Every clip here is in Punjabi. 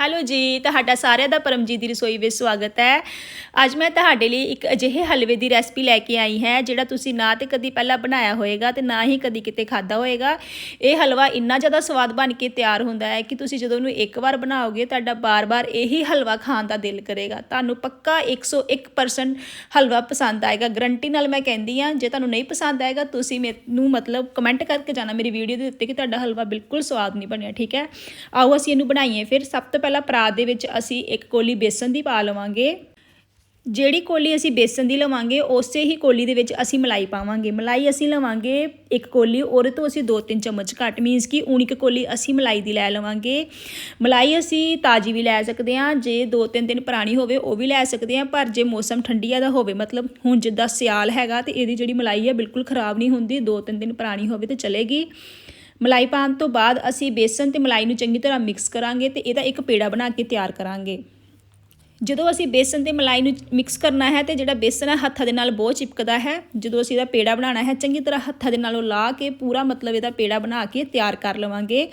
ਹੈਲੋ ਜੀ, ਤੁਹਾਡਾ ਸਾਰਿਆਂ ਦਾ ਪਰਮਜੀਤ ਦੀ ਰਸੋਈ ਵਿੱਚ ਸਵਾਗਤ ਹੈ। ਅੱਜ ਮੈਂ ਤੁਹਾਡੇ ਲਈ ਇੱਕ ਅਜਿਹੇ ਹਲਵੇ ਦੀ ਰੈਸਪੀ ਲੈ ਕੇ ਆਈ ਹੈ, ਜਿਹੜਾ ਤੁਸੀਂ ਨਾ ਤੇ ਕਦੀ ਪਹਿਲਾਂ ਬਣਾਇਆ ਹੋਵੇਗਾ ਤੇ ਨਾ ਹੀ ਕਦੀ ਕਿਤੇ ਖਾਦਾ ਹੋਵੇਗਾ ਇਹ ਹਲਵਾ ਇੰਨਾ ਜ਼ਿਆਦਾ ਸਵਾਦ ਬਣ ਕੇ ਤਿਆਰ ਹੁੰਦਾ ਹੈ ਕਿ ਤੁਸੀਂ ਜਦੋਂ ਇਹਨੂੰ ਇੱਕ ਵਾਰ ਬਣਾਓਗੇ, ਤੁਹਾਡਾ ਬਾਰ-ਬਾਰ ਇਹੀ ਹਲਵਾ ਖਾਣ ਦਾ ਦਿਲ ਕਰੇਗਾ। ਤੁਹਾਨੂੰ ਪੱਕਾ 101% ਹਲਵਾ ਪਸੰਦ ਆਏਗਾ। ਗਰੰਟੀ ਨਾਲ ਮੈਂ ਕਹਿੰਦੀ ਆ ਜੇ ਤੁਹਾਨੂੰ ਨਹੀਂ ਪਸੰਦ ਆਏਗਾ, ਤੁਸੀਂ ਮੈਨੂੰ ਮਤਲਬ ਕਮੈਂਟ ਕਰਕੇ ਜਾਣਾ ਮੇਰੀ ਵੀਡੀਓ ਦੇ ਉੱਤੇ ਕਿ ਤੁਹਾਡਾ ਹਲਵਾ ਬਿਲਕੁਲ ਸਵਾਦ ਨਹੀਂ ਬਣਿਆ, ਠੀਕ ਹੈ? ਆਓ ਅਸੀਂ ਇਹਨੂੰ ਬਣਾਈਏ ਫਿਰ। ਸਭ ਤੋਂ ਪਹਿਲਾਂ ਪਰਾਤ ਦੇ ਵਿੱਚ ਅਸੀਂ ਇੱਕ ਕੋਲੀ ਬੇਸਨ ਦੀ ਪਾ ਲਵਾਂਗੇ। ਜਿਹੜੀ ਕੋਲੀ ਅਸੀਂ ਬੇਸਨ ਦੀ ਲਵਾਂਗੇ, ਉਸੇ ਹੀ ਕੋਲੀ ਦੇ ਵਿੱਚ ਅਸੀਂ ਮਲਾਈ ਪਾਵਾਂਗੇ। ਮਲਾਈ ਅਸੀਂ ਲਵਾਂਗੇ ਇੱਕ ਕੋਲੀ, ਉਹਦੇ ਤੋਂ ਅਸੀਂ 2-3 ਚਮਚ ਘੱਟ ਮੀਨਸ ਕਿ ਉਨਿਕ ਕੋਲੀ ਅਸੀਂ ਮਲਾਈ ਦੀ ਲੈ ਲਵਾਂਗੇ। ਮਲਾਈ ਅਸੀਂ ਤਾਜੀ ਵੀ ਲੈ ਸਕਦੇ ਹਾਂ, ਜੇ 2-3 ਦਿਨ ਪੁਰਾਣੀ ਹੋਵੇ ਉਹ ਵੀ ਲੈ ਸਕਦੇ ਹਾਂ, ਪਰ ਜੇ ਮੌਸਮ ਠੰਡੀਆ ਦਾ ਹੋਵੇ, ਮਤਲਬ ਹੁਣ ਜਿੱਦਾਂ ਸਿਆਲ ਹੈਗਾ ਤੇ ਇਹਦੀ ਜਿਹੜੀ ਮਲਾਈ ਹੈ ਬਿਲਕੁਲ ਖਰਾਬ ਨਹੀਂ ਹੁੰਦੀ 2-3 ਦਿਨ ਪੁਰਾਣੀ ਹੋਵੇ ਤੇ ਚਲੇਗੀ। ਮਲਾਈ ਪਾਉਣ ਤੋਂ ਬਾਅਦ ਅਸੀਂ ਬੇਸਨ ਤੇ ਮਲਾਈ ਨੂੰ ਚੰਗੀ ਤਰ੍ਹਾਂ ਮਿਕਸ ਕਰਾਂਗੇ ਤੇ ਇਹਦਾ ਇੱਕ ਪੇੜਾ ਬਣਾ ਕੇ ਤਿਆਰ ਕਰਾਂਗੇ। ਜਦੋਂ ਅਸੀਂ ਬੇਸਨ ਤੇ ਮਲਾਈ ਨੂੰ ਮਿਕਸ ਕਰਨਾ ਹੈ ਤੇ ਜਿਹੜਾ ਬੇਸਨ ਹੈ ਹੱਥਾਂ ਦੇ ਨਾਲ ਬਹੁਤ ਚਿਪਕਦਾ ਹੈ, ਜਦੋਂ ਅਸੀਂ ਇਹਦਾ ਪੇੜਾ ਬਣਾਉਣਾ ਹੈ ਚੰਗੀ ਤਰ੍ਹਾਂ ਹੱਥਾਂ ਦੇ ਨਾਲ ਉਹ ਲਾ ਕੇ ਪੂਰਾ ਮਤਲਬ ਇਹਦਾ ਪੇੜਾ ਬਣਾ ਕੇ ਤਿਆਰ ਕਰ ਲਵਾਂਗੇ।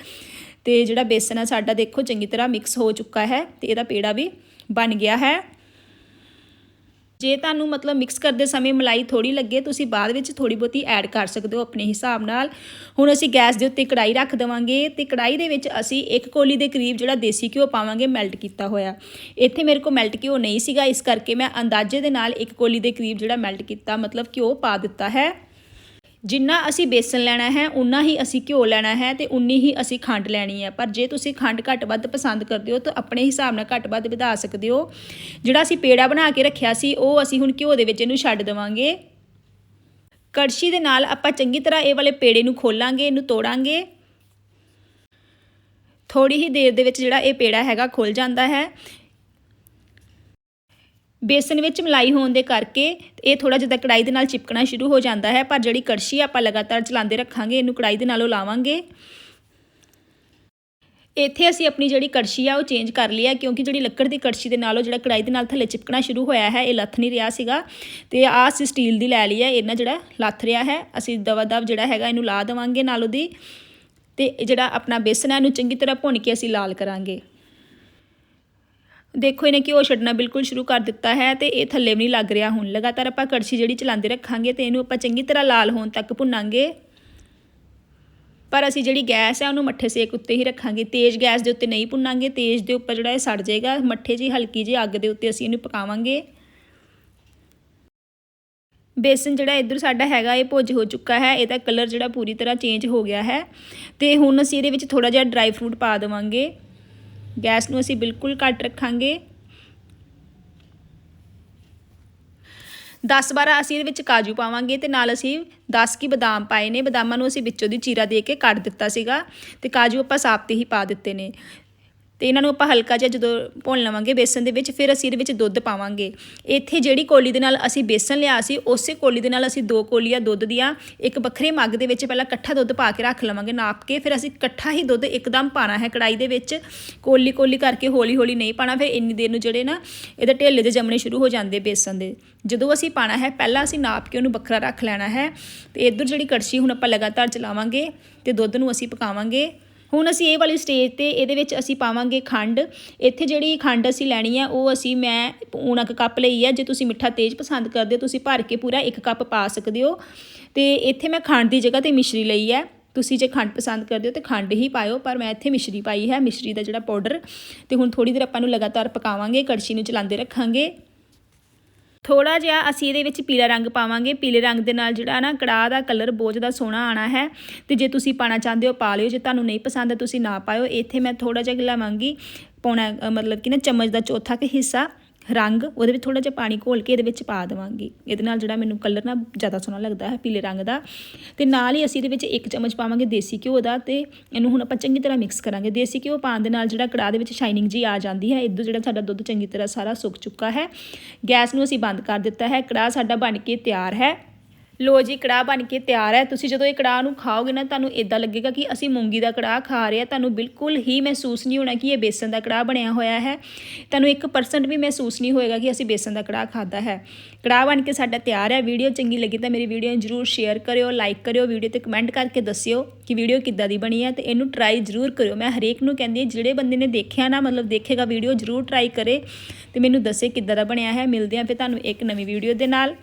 ਤੇ ਜਿਹੜਾ ਬੇਸਨ ਹੈ ਸਾਡਾ ਦੇਖੋ ਚੰਗੀ ਤਰ੍ਹਾਂ ਮਿਕਸ ਹੋ ਚੁੱਕਾ ਹੈ ਤੇ ਇਹਦਾ ਪੇੜਾ ਵੀ ਬਣ ਗਿਆ ਹੈ। ਜੇ ਤੁਹਾਨੂੰ ਮਤਲਬ ਮਿਕਸ ਕਰਦੇ ਸਮੇਂ ਮਲਾਈ ਥੋੜੀ ਲੱਗੇ, ਤੁਸੀਂ ਬਾਅਦ ਵਿੱਚ ਥੋੜੀ ਬਹੁਤੀ ਐਡ ਕਰ ਸਕਦੇ ਹੋ ਆਪਣੇ ਹਿਸਾਬ ਨਾਲ। ਹੁਣ ਅਸੀਂ ਗੈਸ ਦੇ ਉੱਤੇ ਕੜਾਈ ਰੱਖ ਦੇਵਾਂਗੇ ਤੇ ਕੜਾਈ ਦੇ ਵਿੱਚ ਅਸੀਂ ਇੱਕ ਕੋਲੀ ਦੇ ਕਰੀਬ ਜਿਹੜਾ ਦੇਸੀ ਘਿਓ ਪਾਵਾਂਗੇ ਮੈਲਟ ਕੀਤਾ ਹੋਇਆ। ਇੱਥੇ ਮੇਰੇ ਕੋਲ ਮੈਲਟ ਘਿਓ ਨਹੀਂ ਸੀਗਾ, ਇਸ ਕਰਕੇ ਮੈਂ ਅੰਦਾਜ਼ੇ ਦੇ ਨਾਲ ਇੱਕ ਕੋਲੀ ਦੇ ਕਰੀਬ ਜਿਹੜਾ ਮੈਲਟ ਕੀਤਾ, ਮਤਲਬ ਘਿਓ ਪਾ ਦਿੱਤਾ ਹੈ। ਜਿੰਨਾ ਅਸੀਂ ਬੇਸਨ ਲੈਣਾ ਹੈ ਉਨਾ ਹੀ ਅਸੀਂ ਘਿਓ ਲੈਣਾ ਹੈ ਤੇ ਉਨੀ ਹੀ ਅਸੀਂ ਖੰਡ ਲੈਣੀ ਹੈ। ਪਰ ਜੇ ਤੁਸੀਂ ਖੰਡ ਘੱਟ ਵੱਧ ਪਸੰਦ ਕਰਦੇ ਹੋ ਤਾਂ ਆਪਣੇ ਹਿਸਾਬ ਨਾਲ ਘੱਟ ਵੱਧ ਵਧਾ ਸਕਦੇ ਹੋ। ਜਿਹੜਾ ਅਸੀਂ ਪੇੜਾ ਬਣਾ ਕੇ ਰੱਖਿਆ ਸੀ, ਉਹ ਅਸੀਂ ਹੁਣ ਘਿਓ ਦੇ ਵਿੱਚ ਇਹਨੂੰ ਛੱਡ ਦੇਵਾਂਗੇ। ਕੜਛੀ ਦੇ ਨਾਲ ਆਪਾਂ ਚੰਗੀ ਤਰ੍ਹਾਂ ਇਹ ਵਾਲੇ ਪੇੜੇ ਨੂੰ ਖੋਲਾਂਗੇ, ਇਹਨੂੰ ਤੋੜਾਂਗੇ। ਥੋੜੀ ਹੀ ਦੇਰ ਦੇ ਵਿੱਚ ਜਿਹੜਾ ਇਹ ਪੇੜਾ ਹੈਗਾ ਖੁੱਲ ਜਾਂਦਾ ਹੈ। ਬੇਸਨ ਵਿੱਚ ਮਲਾਈ ਹੋਣ ਦੇ ਕਰਕੇ ਇਹ ਥੋੜਾ ਜਿਹਾ ਕੜਾਈ ਦੇ ਨਾਲ ਚਿਪਕਣਾ ਸ਼ੁਰੂ ਹੋ ਜਾਂਦਾ ਹੈ, ਪਰ ਜਿਹੜੀ ਕੜਛੀ ਆਪਾਂ ਲਗਾਤਾਰ ਚਲਾਉਂਦੇ ਰੱਖਾਂਗੇ, ਇਹਨੂੰ ਕੜਾਈ ਦੇ ਨਾਲੋਂ ਲਾਵਾਂਗੇ। ਇੱਥੇ ਅਸੀਂ ਆਪਣੀ ਜਿਹੜੀ ਕੜਛੀ ਆ, ਉਹ ਚੇਂਜ ਕਰ ਲਈ ਹੈ ਕਿਉਂਕਿ ਜਿਹੜੀ ਲੱਕੜ ਦੀ ਕੜਛੀ ਦੇ ਨਾਲੋਂ ਜਿਹੜਾ ਕੜਾਈ ਦੇ ਨਾਲ ਥੱਲੇ ਚਿਪਕਣਾ ਸ਼ੁਰੂ ਹੋਇਆ ਹੈ, ਇਹ ਲੱਥ ਨਹੀਂ ਰਿਹਾ ਸੀਗਾ। ਤੇ ਆਹ ਅਸੀਂ ਸਟੀਲ ਦੀ ਲੈ ਲਈ ਹੈ ਇਹਨਾਂ ਜਿਹੜਾ ਲੱਥ ਰਿਹਾ ਹੈ, ਅਸੀਂ ਦਵਾ ਦਵ ਜਿਹੜਾ ਹੈਗਾ ਇਹਨੂੰ ਲਾ ਦੇਵਾਂਗੇ ਨਾਲ ਉਹਦੀ। ਤੇ ਜਿਹੜਾ ਆਪਣਾ ਬੇਸਨ ਹੈ ਇਹਨੂੰ ਚੰਗੀ ਤਰ੍ਹਾਂ ਭੁੰਨ ਕੇ ਅਸੀਂ ਲਾਲ ਕਰਾਂਗੇ। ਦੇਖੋ ਇਹਨੇ ਘਿਓ ਛੱਡਣਾ ਬਿਲਕੁਲ ਸ਼ੁਰੂ ਕਰ ਦਿੱਤਾ ਹੈ ਤੇ ਇਹ ਥੱਲੇ ਵੀ ਨਹੀਂ ਲੱਗ ਰਿਹਾ ਹੁਣ। ਲਗਾਤਾਰ ਆਪਾਂ ਕੜਛੀ ਜਿਹੜੀ ਚਲਾਉਂਦੇ ਰੱਖਾਂਗੇ ਤੇ ਇਹਨੂੰ ਆਪਾਂ ਚੰਗੀ ਤਰ੍ਹਾਂ ਲਾਲ ਹੋਣ ਤੱਕ ਭੁੰਨਾਂਗੇ। ਪਰ ਅਸੀਂ ਜਿਹੜੀ ਗੈਸ ਹੈ ਉਹਨੂੰ ਮੱਠੇ ਸੇਕ ਉੱਤੇ ਹੀ ਰੱਖਾਂਗੇ। ਤੇਜ਼ ਗੈਸ ਦੇ ਉੱਤੇ ਨਹੀਂ ਭੁੰਨਾਂਗੇ, ਤੇਜ਼ ਦੇ ਉੱਪਰ ਜਿਹੜਾ ਇਹ ਸੜ ਜਾਏਗਾ, ਮੱਠੇ ਜੀ ਹਲਕੀ ਜੀ ਅੱਗ ਦੇ ਉੱਤੇ ਅਸੀਂ ਇਹਨੂੰ ਪਕਾਵਾਂਗੇ। ਬੇਸਨ ਜਿਹੜਾ ਇੱਧਰ ਸਾਡਾ ਹੈਗਾ, ਇਹ ਭੁੱਜ ਹੋ ਚੁੱਕਾ ਹੈ, ਇਹਦਾ ਕਲਰ ਜਿਹੜਾ ਪੂਰੀ ਤਰ੍ਹਾਂ ਚੇਂਜ ਹੋ ਗਿਆ ਹੈ। ਤੇ ਹੁਣ ਅਸੀਂ ਇਹਦੇ ਵਿੱਚ ਥੋੜਾ ਜਿਹਾ ਡਰਾਈ ਫਰੂਟ ਪਾ ਦੇਵਾਂਗੇ। ਗੈਸ ਨੂੰ ਅਸੀਂ ਬਿਲਕੁਲ ਘੱਟ ਰੱਖਾਂਗੇ। 10 12 ਅਸੀਂ ਇਹਦੇ ਵਿੱਚ ਕਾਜੂ ਪਾਵਾਂਗੇ ਤੇ ਨਾਲ ਅਸੀਂ 10 ਕੀ ਬਦਾਮ ਪਾਏ ਨੇ। ਬਦਾਮਾਂ ਨੂੰ ਅਸੀਂ ਵਿੱਚੋਂ ਦੀ ਚੀਰਾ ਦੇ ਕੇ ਕੱਟ ਦਿੱਤਾ ਸੀਗਾ ਤੇ ਕਾਜੂ ਆਪਾਂ ਸਾਫ਼ ਤੇ ਹੀ ਪਾ ਦਿੱਤੇ ਨੇ। ਤੇ ਇਹਨਾਂ ਨੂੰ ਆਪਾਂ ਹਲਕਾ ਜਿਹਾ ਜਦੋਂ ਭੁੰਨ ਲਵਾਂਗੇ ਬੇਸਨ ਦੇ ਵਿੱਚ, ਫਿਰ ਅਸੀਂ ਇਹਦੇ ਵਿੱਚ ਦੁੱਧ ਪਾਵਾਂਗੇ। ਇੱਥੇ ਜਿਹੜੀ ਕੋਲੀ ਦੇ ਨਾਲ ਅਸੀਂ ਬੇਸਨ ਲਿਆ ਸੀ, ਉਸੇ ਕੋਲੀ ਦੇ ਨਾਲ ਅਸੀਂ ਦੋ ਕੋਲੀਆਂ ਦੁੱਧ ਦੀਆਂ, ਇੱਕ ਵੱਖਰੇ ਮੱਗ ਦੇ ਵਿੱਚ ਪਹਿਲਾਂ ਇਕੱਠਾ ਦੁੱਧ ਪਾ ਕੇ ਰੱਖ ਲਵਾਂਗੇ ਨਾਪ ਕੇ, ਫਿਰ ਅਸੀਂ ਇਕੱਠਾ ਹੀ ਦੁੱਧ ਇੱਕਦਮ ਪਾਣਾ ਹੈ ਕੜਾਈ ਦੇ ਵਿੱਚ। ਕੋਲੀ ਕੋਲੀ ਕਰਕੇ ਹੌਲੀ ਹੌਲੀ ਨਹੀਂ ਪਾਣਾ, ਫਿਰ ਇੰਨੀ ਦੇਰ ਨੂੰ ਜਿਹੜੇ ਨਾ ਇਹਦੇ ਢੇਲੇ ਦੇ ਜੰਮਣੇ ਸ਼ੁਰੂ ਹੋ ਜਾਂਦੇ ਬੇਸਨ ਦੇ। ਜਦੋਂ ਅਸੀਂ ਪਾਣਾ ਹੈ, ਪਹਿਲਾਂ ਅਸੀਂ ਨਾਪ ਕੇ ਉਹਨੂੰ ਵੱਖਰਾ ਰੱਖ ਲੈਣਾ ਹੈ ਤੇ ਇੱਧਰ ਜਿਹੜੀ ਕੜਛੀ ਹੁਣ ਆਪਾਂ ਲਗਾਤਾਰ ਚਲਾਵਾਂਗੇ ਤੇ ਦੁੱਧ ਨੂੰ ਅਸੀਂ ਪਕਾਵਾਂਗੇ। ਹੁਣ ਅਸੀਂ ਇਹ ਵਾਲੀ ਸਟੇਜ ਤੇ ਇਹਦੇ ਵਿੱਚ ਅਸੀਂ ਪਾਵਾਂਗੇ ਖੰਡ। ਇੱਥੇ ਜਿਹੜੀ ਖੰਡ ਅਸੀਂ ਲੈਣੀ ਹੈ ਉਹ ਅਸੀਂ ਮੈਂ ਪੌਣਾ ਕੁ ਕੱਪ ਲਈ ਹੈ ਜੇ ਤੁਸੀਂ ਮਿੱਠਾ ਤੇਜ਼ ਪਸੰਦ ਕਰਦੇ ਹੋ, ਤੁਸੀਂ ਭਰ ਕੇ ਪੂਰਾ ਇੱਕ ਕੱਪ ਪਾ ਸਕਦੇ ਹੋ। ਤੇ ਇੱਥੇ ਮੈਂ ਖੰਡ ਦੀ ਜਗ੍ਹਾ ਤੇ ਮਿਸ਼ਰੀ ਲਈ ਹੈ ਤੁਸੀਂ ਜੇ ਖੰਡ ਪਸੰਦ ਕਰਦੇ ਹੋ ਤੇ ਖੰਡ ਹੀ ਪਾਇਓ, ਪਰ ਮੈਂ ਇੱਥੇ ਮਿਸ਼ਰੀ ਪਾਈ ਹੈ, ਮਿਸ਼ਰੀ ਦਾ ਜਿਹੜਾ ਪਾਊਡਰ ਤੇ ਹੁਣ ਥੋੜੀ ਦੇਰ ਆਪਾਂ ਨੂੰ ਲਗਾਤਾਰ ਪਕਾਵਾਂਗੇ, ਕੜਛੀ ਨੂੰ ਚਲਾਉਂਦੇ ਰੱਖਾਂਗੇ। ਥੋੜਾ ਜਿਹਾ ਅਸੀਂ ਇਹਦੇ ਵਿੱਚ ਪੀਲਾ ਰੰਗ ਪਾਵਾਂਗੇ। ਪੀਲੇ ਰੰਗ ਦੇ ਨਾਲ ਜਿਹੜਾ ਨਾ ਕੜਾਹ ਦਾ ਕਲਰ ਬਹੁਤ ਜ਼ਿਆਦਾ ਸੋਹਣਾ ਆਣਾ ਹੈ ਤੇ ਜੇ ਤੁਸੀਂ ਪਾਣਾ ਚਾਹੁੰਦੇ ਹੋ ਪਾ ਲਿਓ, ਜੇ ਤੁਹਾਨੂੰ ਨਹੀਂ ਪਸੰਦ ਤੁਸੀਂ ਨਾ ਪਾਇਓ। ਇੱਥੇ ਮੈਂ ਥੋੜਾ ਜਿਹਾ ਲਵਾਂਗੀ ਪਾਉਣਾ ਮਤਲਬ ਕਿ ਨਾ ਚਮਚ ਦਾ ਚੌਥਾ ਕੁ ਹਿੱਸਾ। ਰੰਗ ਉਹਦੇ ਵਿੱਚ ਥੋੜਾ ਜਿਹਾ ਪਾਣੀ ਘੋਲ ਕੇ ਇਹਦੇ ਵਿੱਚ ਪਾ ਦੇਵਾਂਗੀ। ਇਹਦੇ ਨਾਲ ਜਿਹੜਾ ਮੈਨੂੰ ਕਲਰ ਨਾ ਜ਼ਿਆਦਾ ਸੋਹਣਾ ਲੱਗਦਾ ਹੈ, ਪੀਲੇ ਰੰਗ ਦਾ। ਤੇ ਨਾਲ ਹੀ ਅਸੀਂ ਇਹਦੇ ਵਿੱਚ ਇੱਕ ਚਮਚ ਪਾਵਾਂਗੇ ਦੇਸੀ ਘਿਓ ਦਾ ਤੇ ਇਹਨੂੰ ਹੁਣ ਆਪਾਂ ਚੰਗੀ ਤਰ੍ਹਾਂ ਮਿਕਸ ਕਰਾਂਗੇ। ਦੇਸੀ ਘਿਓ ਪਾਉਣ ਦੇ ਨਾਲ ਜਿਹੜਾ ਕੜਾਹ ਦੇ ਵਿੱਚ ਸ਼ਾਈਨਿੰਗ ਜੀ ਆ ਜਾਂਦੀ ਹੈ ਇਦੋਂ ਜਿਹੜਾ ਸਾਡਾ ਦੁੱਧ ਚੰਗੀ ਤਰ੍ਹਾਂ ਸਾਰਾ ਸੁੱਕ ਚੁੱਕਾ ਹੈ। ਗੈਸ ਨੂੰ ਅਸੀਂ ਬੰਦ ਕਰ ਦਿੱਤਾ ਹੈ, ਕੜਾਹ ਸਾਡਾ ਬਣ ਕੇ ਤਿਆਰ ਹੈ। ਲੋ ਜੀ, ਕੜਾਹ ਬਣ ਕੇ ਤਿਆਰ ਹੈ। ਤੁਸੀਂ ਜਦੋਂ ਇਹ ਕੜਾਹ ਨੂੰ ਖਾਓਗੇ ਨਾ, ਤੁਹਾਨੂੰ ਇਦਾਂ ਲੱਗੇਗਾ ਕਿ ਅਸੀਂ ਮੂੰਗੀ ਦਾ ਕੜਾਹ ਖਾ ਰਹੇ ਹਾਂ। ਤੁਹਾਨੂੰ ਬਿਲਕੁਲ ਹੀ ਮਹਿਸੂਸ ਨਹੀਂ ਹੋਣਾ ਕਿ ਇਹ ਬੇਸਨ ਦਾ ਕੜਾਹ ਬਣਿਆ ਹੋਇਆ ਹੈ। ਤੁਹਾਨੂੰ 1% ਵੀ ਮਹਿਸੂਸ ਨਹੀਂ ਹੋਏਗਾ ਕਿ ਅਸੀਂ ਬੇਸਨ ਦਾ ਕੜਾਹ ਖਾਦਾ ਹੈ। ਕੜਾਹ ਬਣ ਕੇ ਸਾਡਾ ਤਿਆਰ ਹੈ। ਵੀਡੀਓ ਚੰਗੀ ਲੱਗੀ ਤਾਂ ਮੇਰੀ ਵੀਡੀਓ ਨੂੰ ਜਰੂਰ ਸ਼ੇਅਰ ਕਰਿਓ ਲਾਈਕ ਕਰਿਓ, ਵੀਡੀਓ ਤੇ ਕਮੈਂਟ ਕਰਕੇ ਦੱਸਿਓ ਕਿ ਵੀਡੀਓ ਕਿੱਦਾਂ ਦੀ ਬਣੀ ਹੈ ਤੇ ਇਹਨੂੰ ਟਰਾਈ ਜਰੂਰ ਕਰਿਓ। ਮੈਂ ਹਰੇਕ ਨੂੰ ਕਹਿੰਦੀ ਹਾਂ, ਜਿਹੜੇ ਬੰਦੇ ਨੇ ਦੇਖਿਆ ਨਾ, ਮਤਲਬ ਦੇਖੇਗਾ ਵੀਡੀਓ ਜਰੂਰ ਟਰਾਈ ਕਰੇ ਤੇ ਮੈਨੂੰ ਦੱਸੇ ਕਿੱਦਾਂ ਦਾ ਬਣਿਆ ਹੈ। ਮਿਲਦੇ ਹਾਂ ਫਿਰ ਤੁਹਾਨੂੰ ਇੱਕ ਨਵੀਂ ਵੀਡੀਓ ਦੇ ਨਾਲ।